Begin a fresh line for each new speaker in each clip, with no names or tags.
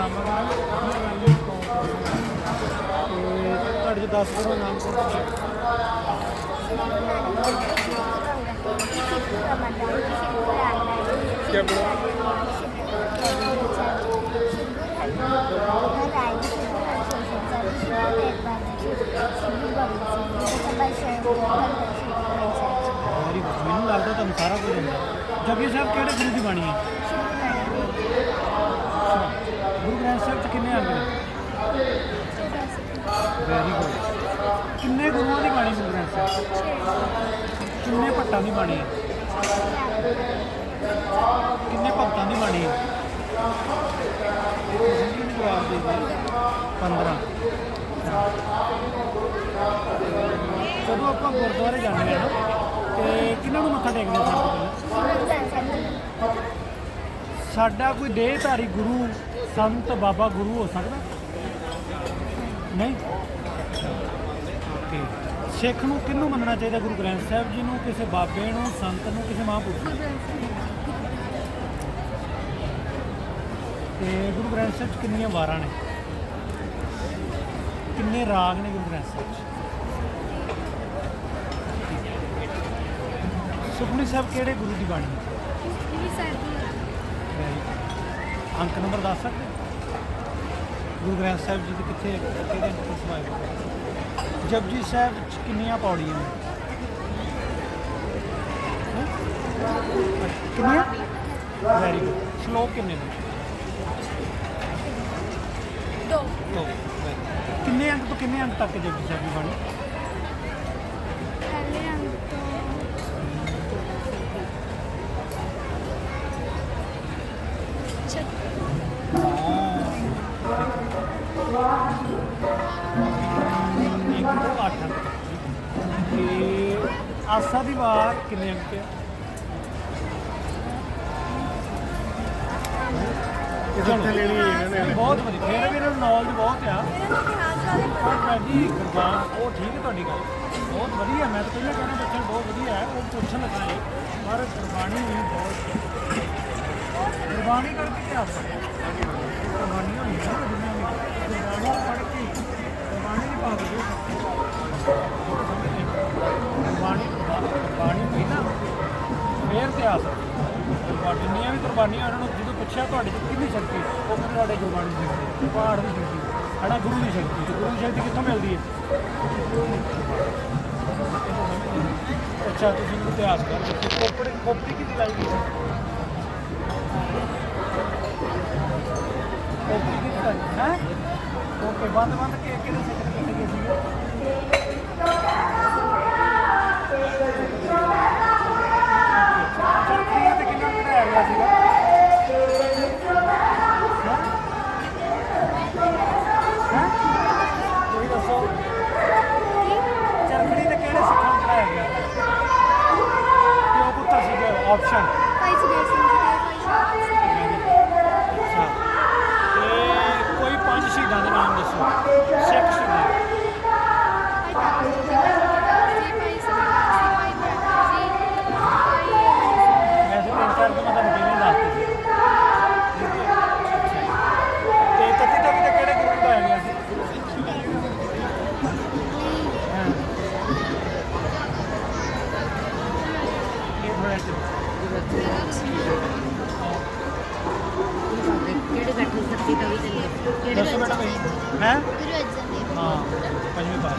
ਨਾਮ ਆ ਤੇ ਤੁਹਾਡੇ 'ਚ 10 ਕਰੋ ਨਾਮ ਕਿਆ ਮੈਨੂੰ ਲੱਗਦਾ ਤੁਹਾਨੂੰ ਸਾਰਾ ਕੁਝ ਹੁੰਦਾ ਜਪਜੀ ਸਾਹਿਬ ਕਿਹੜੇ ਗੁਰੂ ਦੀ ਬਾਣੀ ਹੈ? ਕਿੰਨੇ ਅੰਗ ਨੇ ਵੈਰੀ ਗੁੱਡ ਕਿੰਨੇ ਗੁਰੂਆਂ ਦੀ ਬਾਣੀ ਗੁਰੂ ਗ੍ਰੰਥ ਸਾਹਿਬ ਕਿੰਨੇ ਭੱਟਾਂ ਦੀ ਬਾਣੀ ਹੈ ਕਿੰਨੇ ਭਗਤਾਂ ਦੀ ਬਾਣੀ ਹੈ ਇਹ ਜਵਾਬ ਦੇ ਦਿਓ 15 ਜਦੋਂ ਆਪਾਂ ਗੁਰਦੁਆਰੇ ਜਾਂਦੇ ਹਾਂ ਨਾ, ਤੇ ਕਿਹਨਾਂ ਨੂੰ ਮੱਥਾ ਟੇਕਦੇ ਹਾਂ ਸਾਡਾ ਕੋਈ ਦੇਹਧਾਰੀ ਗੁਰੂ ਸੰਤ ਬਾਬਾ ਗੁਰੂ ਹੋ ਸਕਦਾ? ਨਹੀਂ? ਓਕੇ ਸਿੱਖ ਨੂੰ ਕਿਹਨੂੰ ਮੰਨਣਾ ਚਾਹੀਦਾ ਗੁਰੂ ਗ੍ਰੰਥ ਸਾਹਿਬ ਜੀ ਨੂੰ, ਕਿਸੇ ਬਾਬੇ ਨੂੰ, ਸੰਤ ਨੂੰ, ਕਿਸੇ ਮਹਾਂਪੁਰਖ ਨੂੰ? ਤੇ ਗੁਰੂ ਗ੍ਰੰਥ ਸਾਹਿਬ 'ਚ ਕਿੰਨੀਆਂ ਵਾਰਾਂ ਨੇ? ਕਿੰਨੇ ਰਾਗ ਨੇ ਗੁਰੂ ਗ੍ਰੰਥ ਸਾਹਿਬ 'ਚ? ਸੁਖਮਨੀ ਸਾਹਿਬ ਕਿਹੜੇ ਗੁਰੂ ਦੀ ਬਾਣੀ? ਹੈ ਅੰਕ ਨੰਬਰ ਦੱਸ ਸਕਦੇ? ਗੁਰੂ ਗ੍ਰੰਥ ਸਾਹਿਬ ਜੀ ਦੇ ਕਿੱਥੇ ਕਿਹੜੇ ਅੰਕ ਸਮਾਏ? ਜਪਜੀ ਸਾਹਿਬ ਚ ਕਿੰਨੀਆਂ ਪੌੜੀਆਂ ਨੇ? ਕਿੰਨੀਆਂ ਵੈਰੀ ਗੁੱਡ ਸ਼ਲੋਕ ਕਿੰਨੇ ਨੇ ਦੋ. ਕਿੰਨੇ ਅੰਕ ਤੋਂ ਕਿੰਨੇ ਅੰਕ ਤੱਕ ਜਪਜੀ ਸਾਹਿਬ ਦੀ ਬਾਣੀ ਤੋਂ ਆਸਾ ਦੀ ਵਾਰ ਕਿੰਨੇ ਅੰਕ ਤਾਂ
ਉੱਥੇ ਲੈਣੀ ਹੈ ਇਹਨਾਂ ਨੇ।
ਬਹੁਤ ਵਧੀਆ। ਫਿਰ ਵੀ ਇਹਨਾਂ ਨੂੰ ਨੌਲੇਜ ਬਹੁਤ ਆ। ਪਰ ਤੁਹਾਡੀ ਗੁਰਬਾਨ ਉਹ ਠੀਕ ਹੈ ਤੁਹਾਡੀ ਗੱਲ। ਬਹੁਤ ਵਧੀਆ ਮੈਂ ਤਾਂ ਪਹਿਲਾਂ ਕਹਿੰਦਾ ਬੱਚਾ ਬਹੁਤ ਵਧੀਆ ਹੈ ਉਹ ਪੁੱਛਣ ਲੱਗਾ ਹੈ ਪਰ ਗੁਰਬਾਣੀ ਵੀ ਬਹੁਤ ਗੁਰਬਾਣੀ ਕਰਕੇ ਕੀ ਆਸਾ। ਗੁਰਬਾਣੀ ਹੋਣੀ ਹੈ। ਜਦੋਂ ਤੁਹਾਡੇ 'ਚ ਕਿੰਨੀ ਸ਼ਕਤੀ ਉਹ ਕਹਿੰਦੇ ਤੁਹਾਡੇ ਗੁਰਬਾਣੀ ਦੀ ਸ਼ਕਤੀ ਪਹਾੜ ਦੀ ਸ਼ਕਤੀ ਸਾਡਾ ਗੁਰੂ ਦੀ ਸ਼ਕਤੀ ਤੇ ਗੁਰੂ ਦੀ ਸ਼ਕਤੀ ਕਿੱਥੋਂ ਮਿਲਦੀ ਹੈ? ਅੱਛਾ, ਤੁਸੀਂ ਇਤਿਹਾਸ ਕਰ ਦਿੱਤੇ ਕੋਪੜੀ ਕੋਪੜੀ ਕਿੱਥੇ ਲਾਈ ਗਈ ਸੀ? ਕੋਪੜੀ ਕਿੱਥੇ ਲਾਈ ਹੈ? ਓਕੇ ਬੰਦ ਬੰਦ ਕੇ ਕਿਹਦੇ ਸਿੱਖ ਕਿੱਥੇ ਗਏ ਸੀਗੇ?
অপশান ਬੈਠੇ ਸੱਤੀ ਕਿਹੜੇ
ਦੱਸੋ ਬੇਟਾ ਭਾਈ। ਹੈ? ਹਾਂ, ਪੰਜਵੀਂ ਪਾਸ।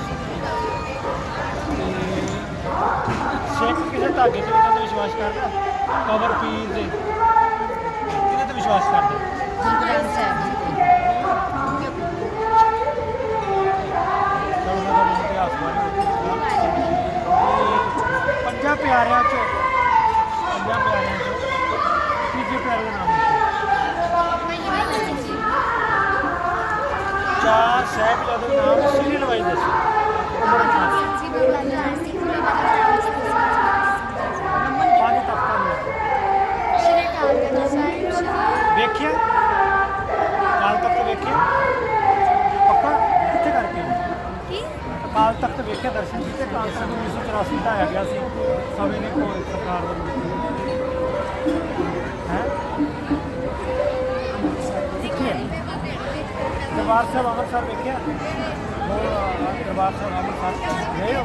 ਸਿੱਖ ਕਿਸੇ ਧਾਗੇ ਤੇ ਇਹਨਾਂ ਤੇ ਵਿਸ਼ਵਾਸ ਕਰਦਾ। ਕਬਰ ਪੀਰ ਦੇ। ਕਿਹਦੇ ਤੇ ਵਿਸ਼ਵਾਸ ਕਰਦਾ? ਚਾਰ ਸਾਹਿਬਜ਼ਾਦੇ ਦੇ ਨਾਮ ਸੀਰੀਅਲ ਵਾਈਜ਼ ਦੱਸੋ। ਉਮਰ ਦੇ ਨਾਲ ਪੰਜ ਤਖਤਾਂ ਦੇ ਵੇਖਿਆ? ਕਾਲ ਤਖਤ ਵੇਖਿਆ? ਪੱਕਾ? ਕਿੱਥੇ ਕਰਕੇ ਅਕਾਲ ਤਖਤ ਵੇਖਿਆ ਦਰਸ਼ਨ ਕੀਤੇ ਅਕਾਲ ਤਖਤ 1984 ਢਾਇਆ ਗਿਆ ਸੀ। ਸਮੇਂ ਨੇ ਕੋਈ ਸਰਕਾਰ ਵੱਲੋਂ। ਹੈ? ਦਰਬਾਰ ਸਾਹਿਬ ਅੰਮ੍ਰਿਤਸਰ ਦੇਖਿਆ? ਹੋਰ ਦਰਬਾਰ ਸਾਹਿਬ ਅੰਮ੍ਰਿਤਸਰ ਗਏ ਹੋ?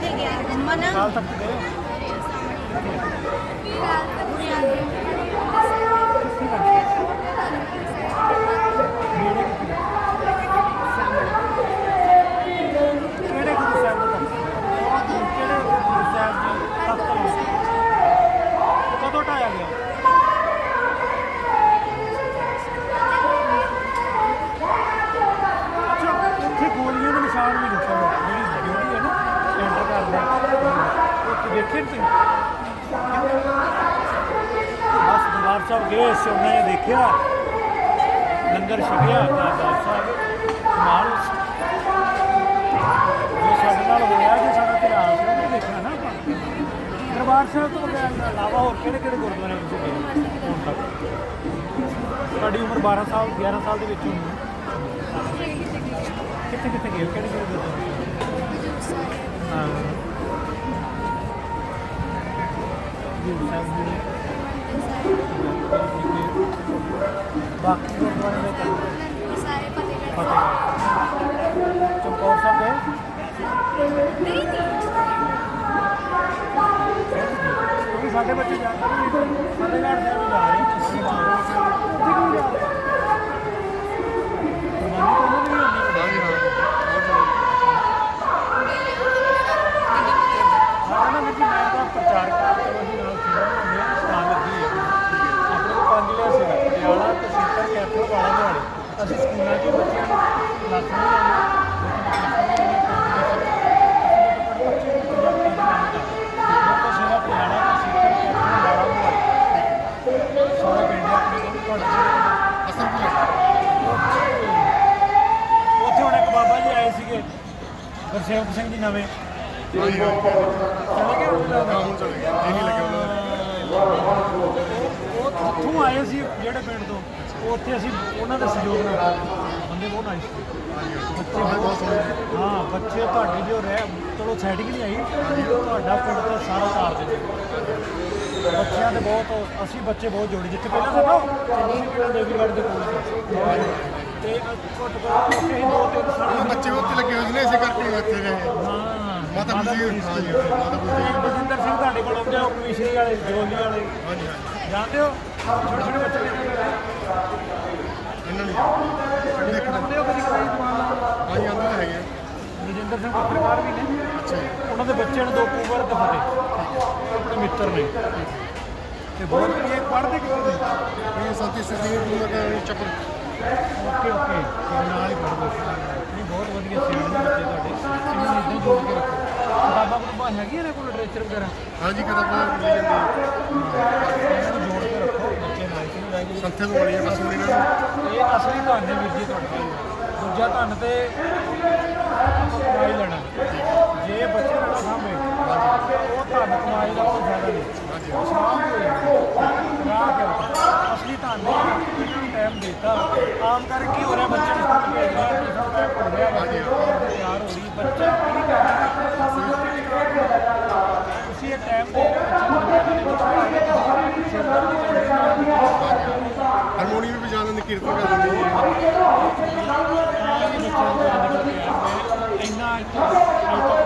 ਮਨਾ
ਸਾਲ ਤੱਕ ਗਏ ਹੋ? ਸਾਹਿਬ ਗਏ ਸੀ, ਉਹਨਾਂ ਨੇ ਦੇਖਿਆ। ਲੰਗਰ ਛਕਿਆ ਦਰਬਾਰ ਸਾਹਿਬ ਕਮਾਲ ਜੋ ਸਾਡੇ ਨਾਲ ਹੋਇਆ, ਜੋ ਸਾਡਾ ਇਤਿਹਾਸ ਹੈ ਦੇਖਣਾ ਨਾ ਦਰਬਾਰ ਸਾਹਿਬ ਤੋਂ ਬਗੈਰ ਇਲਾਵਾ ਹੋਰ ਕਿਹੜੇ ਕਿਹੜੇ ਗੁਰਦੁਆਰੇ ਤੁਸੀਂ ਗਏ ਹੁਣ ਤੱਕ? ਤੁਹਾਡੀ ਉਮਰ 12 ਸਾਲ 11 ਸਾਲ ਦੇ ਵਿੱਚ ਹੋਣੀ। ਕਿੱਥੇ ਕਿੱਥੇ ਗਏ ਕਿਹੜੇ ਕਿਹੜੇ ਗੁਰਦੁਆਰੇ? ਹਾਂ। ਜੀ ਸਾਹਿਬ ਜੀ। ਬਾਕੀ ਗੁਰਦੁਆਰੇ ਦੇ ਤਾਂ ਫਤਿਹ ਚਮਕੌਰ ਸਾਹਿਬ ਗਏ ਕਿਉਂਕਿ ਸਾਡੇ ਬੱਚੇ ਜਾਂਦੇ ਨਹੀਂ। ਸਾਡੇ ਘਰ ਦੇ ਵੀ ਜਾ ਰਹੇ ਕਿੱਥੇ ਕਿਉਂ ਜਾ ਰਹੇ ਕੁਰਬਾਨੀ ਗੁਰਸੇਵਕ ਸਿੰਘ ਜੀ ਨਵੇਂ। ਚਲੇ ਗਏ ਹੁਣ ਤਾਂ?
ਹੁਣ ਚਲੇ ਗਏ ਇਹ ਨਹੀਂ ਲੱਗਿਆ ਉਹਨਾਂ
ਉਹ ਉੱਥੋਂ ਆਏ ਸੀ ਜਿਹੜੇ ਪਿੰਡ ਤੋਂ। ਉਹ ਉੱਥੇ ਅਸੀਂ ਉਹਨਾਂ ਦੇ ਸਹਿਯੋਗ ਨਾਲ ਬੰਦੇ ਬਹੁਤ ਨਾਈਸ ਸੀ। ਬੱਚੇ ਬਹੁਤ ਹਾਂ ਬੱਚੇ ਤੁਹਾਡੇ ਜੋ ਰਹਿ ਚਲੋ ਸੈਟਿੰਗ ਨਹੀਂ ਆਈ ਤੁਹਾਡਾ ਪਿੰਡ ਤਾਂ ਸਾਰਾ ਤਾਰ ਦੇ ਬੱਚਿਆਂ ਦੇ ਬਹੁਤ ਅਸੀਂ ਬੱਚੇ ਬਹੁਤ ਜੋੜੇ। ਜਿੱਥੇ ਪਹਿਲਾਂ ਸਾਡਾ ਚੰਨੀ ਪਿੰਡ ਦੇਵੀਗੜ੍ਹ ਦੇ ਕੋਲ ਸੀ। ਤੇ ਘੁੱਟ ਘੁੱਟ ਉੱਥੇ ਹੀ ਦੋ ਤਿੰਨ ਸਾਲ
ਬੱਚੇ ਉੱਥੇ ਲੱਗੇ ਹੋਏ ਨਾ ਇਸੇ ਕਰਕੇ ਉਹ ਇੱਥੇ ਰਹੇ
ਹਾਂ
ਮਾਤਾ ਗੁਜਰੀ ਹਾਂ ਜੀ ਮਾਤਾ ਗੁਜਰੀ
ਤੇ ਬਲਜਿੰਦਰ ਸਿੰਘ ਤੁਹਾਡੇ ਕੋਲ ਆਉਂਦੇ ਹੋ ਕਮਿਸ਼ਨਰੀ ਵਾਲੇ ਜੋਲੀ ਵਾਲੇ।
ਹਾਂਜੀ ਹਾਂਜੀ।
ਜਾਣਦੇ ਹੋ? ਛੋਟੇ ਛੋਟੇ ਬੱਚੇ
ਇਹਨਾਂ ਨੂੰ ਦੇਖਣਾ।
ਆਉਂਦੇ ਹੋ ਕਦੀ ਕਦੀ ਦੁਕਾਨ
ਹਾਂਜੀ ਆਂਦੇ ਤਾਂ ਹੈਗੇ ਆ।
ਰਜਿੰਦਰ ਸਿੰਘ ਪੱਤਰਕਾਰ ਵੀ ਨੇ?
ਅੱਛਾ ਜੀ।
ਉਹਨਾਂ ਦੇ ਬੱਚਿਆਂ ਨੂੰ ਦੋ ਕੁਵਰ ਤੇ ਫਤੇ ਆਪਣੇ ਮਿੱਤਰ ਨੇ। ਤੇ ਬਹੁਤ ਵਧੀਆ ਪੜ੍ਹਦੇ ਕਿਉਂ ਨੇ
ਇਹ ਸੰਤੀ ਸਿੰਘ ਨੂੰ ਦਾ ਚੱਪਲ
ਓਕੇ ਓਕੇ। ਨਾਲ ਹੀ ਪੜ੍ਹਦੇ ਨਹੀਂ ਬਹੁਤ ਵਧੀਆ ਸਿਆਣੇ ਬੱਚੇ ਤੁਹਾਡੇ। ਇਹਨਾਂ ਨੂੰ ਇਦਾਂ ਜੋੜ ਕੇ ਰੱਖੋ। ਕਿਤਾਬਾਂ ਕਤਾਬਾਂ ਹੈਗੀਆਂ ਨੇ ਕੋਈ ਲਿਟਰੇਚਰ ਵਗੈਰਾ?
ਹਾਂਜੀ ਕਿਤਾਬਾਂ ਮਿਲ ਜਾਂਦੀ
ਇਹਨਾਂ ਨੂੰ ਜੋੜ ਕੇ ਰੱਖੋ। ਬੱਚੇ ਨਾਲ ਕਿ ਨਹੀਂ ਜੀ
ਸੰਥੇ ਤੋਂ ਵਾਲੀ ਬਸ ਹੁਣ ਇਹਨਾਂ ਨੂੰ।
ਇਹ ਅਸਲੀ ਧਨ ਹੈ ਵੀਰ ਜੀ ਤੁਹਾਡੇ। ਦੂਜਾ ਧਨ ਤੇ ਕਮਾਈ ਲੈਣਾ। ਜੇ ਬੱਚੇ ਨਾਲ ਸਾਹਮਣੇ ਉਹ ਧਨ ਕਮਾਈ ਦਾ ਕੋਈ ਫਾਇਦਾ ਨਹੀਂ। ਉਹ ਸ਼ਾਮ ਹੋਈ ਰਾਹ ਕੇ ਅਸਲੀ ਧਨ ਨੇ ਟਾਈਮ ਦਿੱਤਾ। ਆਮ ਕਰਕੇ ਕੀ ਹੋ ਰਿਹਾ ਬੱਚੇ ਨੂੰ? ਸਕੂਲ ਭੇਜ ਰਿਹਾ ਟਿਊਸ਼ਨ ਟਾਈਮ ਪੜ ਰਿਹਾ ਬੱਚੇ ਤਿਆਰ ਹੋ ਰਹੀ ਬੱਚਾ ਕੀ ਕਰ ਰਿਹਾ ਤੁਸੀਂ ਇਹ ਟਾਈਮ ਦੇ ਬੱਚੇ ਨੂੰ
ਹਾਰਮੋਨੀਅਮ ਵੀ ਵਜਾ ਲੈਂਦੇ ਕੀਰਤਨ ਕਰ ਦਿੰਦੇ ਜੀ
ਇੰਨਾ ਅੱਜ ਤੱਕ ਮੇਰਾ